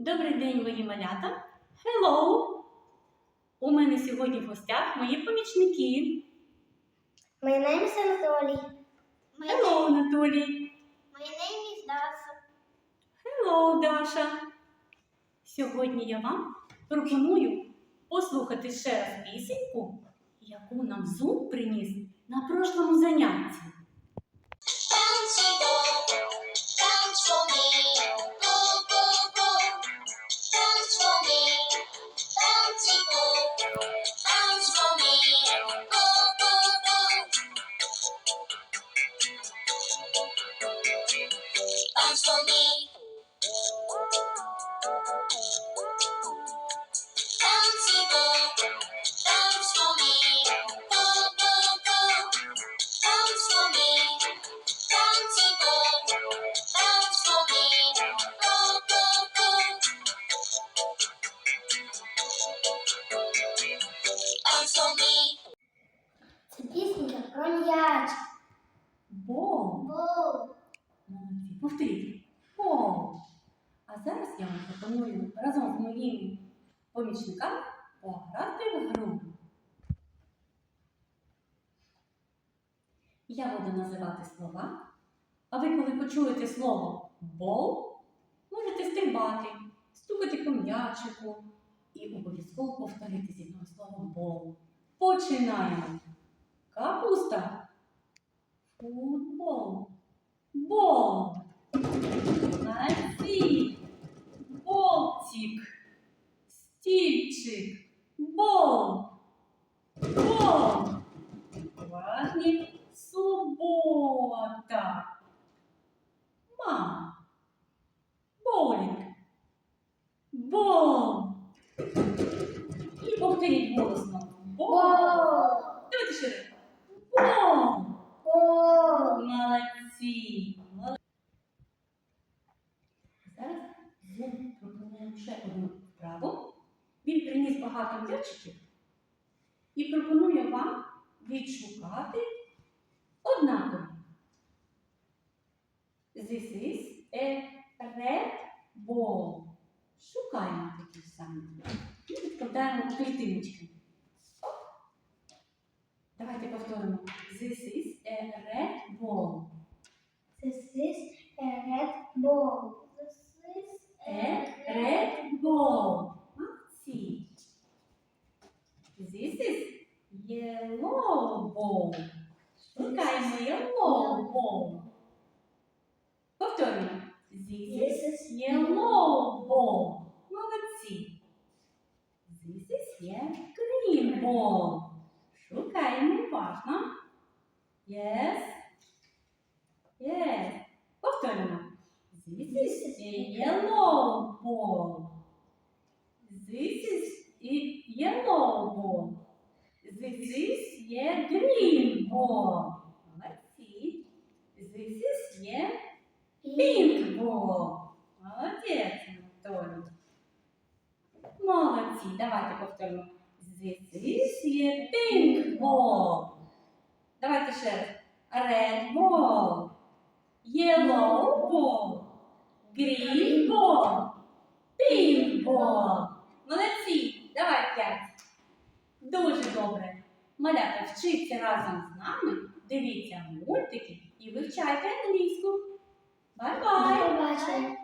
Добрий день, мої малята! Hello! У мене сьогодні в гостях мої помічники. My name is Anatoly. Hello, Анатолій! My name is Dasa. Hello, Даша! Сьогодні я вам пропоную послухати ще раз пісеньку, яку нам Зуб приніс на прошлому занятті. For me. Я вам пропоную разом з моїми помічниками пограти в гру. Я буду називати слова, а ви, коли почуєте слово бол, можете стрибати, стукати по м'ячику і обов'язково повторити зі мною слово бол. Починаємо. Капуста. Футбол. Бол. Стільчик. Бол. Бол. Важні. Субота. Мама. Боулінг. Бол. І повторіть голосно. Бол. Бол. Давайте ще раз. Бол. Бол. Молодці. Молодці. Зараз я пропоную ще одну вправу. Багато м'ячиків і пропоную вам відшукати однакові. This is a red ball. Шукаємо такі самі. І відкладаємо клітиночки. Давайте повторимо. This is a red ball. This is a red ball. This is A red ball. is yellow ball. Шукаємо yellow ball. Повторюємо. This This is is yellow ball. Молодці. This is a green ball. Шукаємо уважно. Yes. Yes. Повторюємо. This is a yellow is a green ball. Молодці. This is a pink ball. Молодець, Анатолій. Молодці. Давайте повторимо. This is a pink ball. Давайте ще раз. Red ball. Yellow ball. Green ball. Маляти, вчиться разом з нами, дивіться мультики і вивчайте англійську. Бай-бай!